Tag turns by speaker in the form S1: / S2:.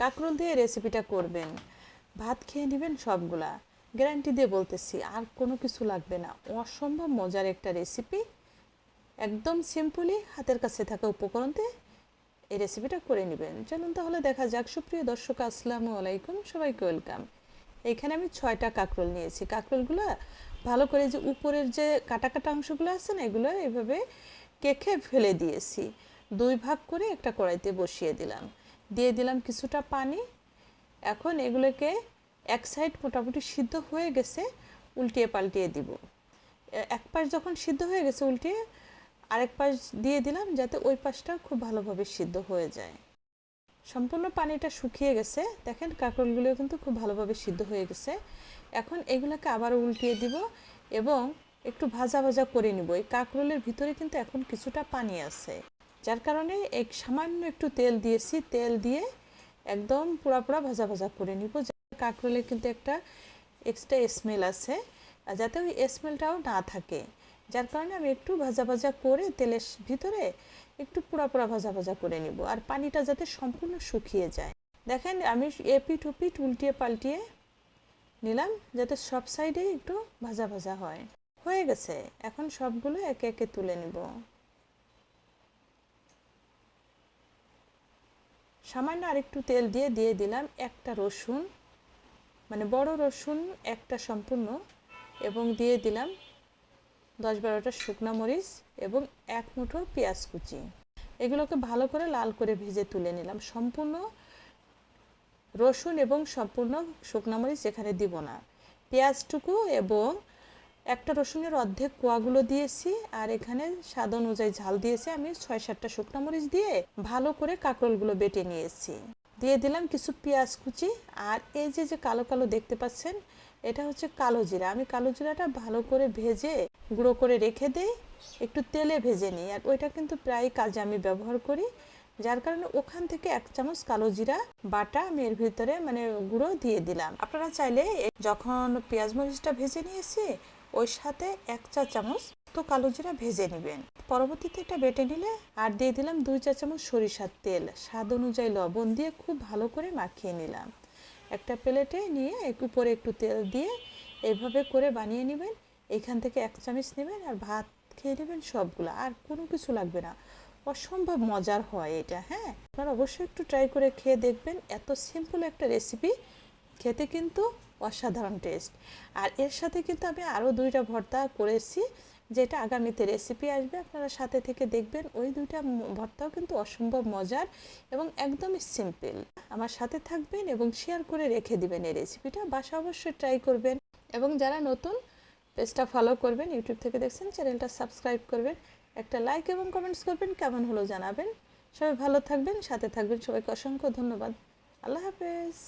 S1: কাঁকরোল দিয়ে রেসিপিটা করবেন। ভাত খেয়ে নেবেন সবগুলা। গ্যারান্টি দিয়ে বলতেছি, আর কোনো কিছু লাগবে না। অসম্ভব মজার একটা রেসিপি একদম সিম্পলি হাতের কাছে থাকা উপকরণ দিয়ে এই রেসিপিটা করে নেবেন। চলুন তাহলে দেখা যাক। সুপ্রিয় দর্শক, আসসালামু আলাইকুম। সবাইকে ওয়েলকাম এখানে আমি ছয়টা কাঁকরোল নিয়েছি। কাঁকরোলগুলো ভালো করে যে উপরের যে কাটা কাটা অংশগুলো আছে না, এগুলো এভাবে কেখে ফেলে দিয়েছি। দুই ভাগ করে একটা কড়াইতে বসিয়ে দিলাম। দিয়ে দিলাম কিছুটা পানি। এখন এগুলোকে এক সাইড মোটামুটি সিদ্ধ হয়ে গেছে, উল্টিয়ে পাল্টিয়ে দিব। এক পাশ যখন সিদ্ধ হয়ে গেছে উল্টিয়ে, আরেক পাশ দিয়ে দিলাম যাতে ওই পাশটা খুব ভালোভাবে সিদ্ধ হয়ে যায়। সম্পূর্ণ পানিটা শুকিয়ে গেছে। দেখেন কাঁকরোলগুলো কিন্তু খুব ভালোভাবে সিদ্ধ হয়ে গেছে। এখন এগুলোকে আবার উল্টিয়ে দিব এবং একটু ভাজা ভাজা করে নিব। এই কাঁকরোলের ভিতরে কিন্তু এখন কিছুটা পানি আছে। যার কারণে এক সামান্য একটু তেল দিয়েছি, তেল দিয়ে একদম পুরা পুরা ভাজা ভাজা করে নিব। কাঁকরোলের কিন্তু একটা এক্সট্রা স্মেল আছে যাতে ওই স্মেলটাও না থাকে। যার কারণে আমি একটু ভাজা ভাজা করে তেলের ভিতরে একটু পুরা পুরা ভাজা ভাজা করে নিব, আর পানিটা যাতে সম্পূর্ণ শুকিয়ে যায়। দেখেন, আমি এপিট উপিট উল্টিয়ে পাল্টিয়ে নিলাম, যাতে সব সাইডে একটু ভাজা ভাজা হয়। হয়ে গেছে। এখন সবগুলো একে একে তুলে নিব। সামান্য আরেকটু তেল দিয়ে দিয়ে দিলাম একটা রসুন মানে বড় রসুন একটা সম্পূর্ণ, এবং দিয়ে দিলাম দশ বারোটা শুকনো মরিচ এবং এক মুঠো পেঁয়াজ কুচি। এগুলোকে ভালো করে লাল করে ভেজে তুলে নিলাম। সম্পূর্ণ রসুন এবং সম্পূর্ণ শুকনো মরিচ এখানে দিব না। পেঁয়াজটুকু এবং একটা রসুনের অর্ধেক কোয়াগুলো দিয়েছি আর এখানে স্বাদ অনুযায়ী ঝাল দিয়েছি। আমি ছয় সাতটা শুকনো মরিচ দিয়ে ভালো করে কাঁকরোলগুলো বেটে নিয়েছি। দিয়ে দিলাম কিছু পেঁয়াজ কুচি আর এই যে যে কালো কালো দেখতে পাচ্ছেন, এটা হচ্ছে কালো জিরা। আমি কালো জিরাটা ভালো করে ভেজে গুঁড়ো করে রেখে দিই, একটু তেলে ভেজে নিই। আর ওইটা কিন্তু প্রায় কাজে আমি ব্যবহার করি। যার কারণে ওখান থেকে এক চামচ কালো জিরা বাটা আমি এর ভিতরে মানে গুঁড়ো দিয়ে দিলাম। আপনারা চাইলে যখন পেঁয়াজ মরিচটা ভেজে নিয়েছি ওই সাথে এক চা চামচ তো কালো জিরা ভেজে নেবেন। পরবর্তীতে এটা বেটে নিলে আর দিয়ে দিলাম দুই চা চামচ সরিষার তেল। স্বাদ অনুযায়ী লবণ দিয়ে খুব ভালো করে মাখিয়ে নিলাম। একটা প্লেটে নিয়ে উপরে একটু তেল দিয়ে এভাবে করে বানিয়ে নেবেন। এখান থেকে এক চামচ নেবেন আর ভাত খেয়ে নেবেন সবগুলো। আর কোনো কিছু লাগবে না। অসম্ভব মজার হয় এটা হ্যাঁ? আপনারা অবশ্যই একটু ট্রাই করে খেয়ে দেখবেন। এত সিম্পল একটা রেসিপি খেতে কিন্তু অসাধারণ টেস্ট আর এর সাথে কিন্তু আমি আরও দুইটা ভর্তা করেছি, যেটা আগামীতে রেসিপি আসবে, আপনারা সাথে থেকে দেখবেন। ওই দুইটা ভর্তাও কিন্তু অসম্ভব মজার এবং একদমই সিম্পল আমার সাথে থাকবেন এবং শেয়ার করে রেখে দিবেন এই রেসিপিটা বাসা অবশ্যই ট্রাই করবেন এবং যারা নতুন পেজটা ফলো করবেন ইউটিউব থেকে দেখছেন চ্যানেলটা সাবস্ক্রাইব করবেন। একটা লাইক এবং কমেন্টস করবেন, কেমন হলো জানাবেন। সবাই ভালো থাকবেন, সাথে থাকবেন। সবাইকে অসংখ্য ধন্যবাদ। আল্লাহ হাফেজ।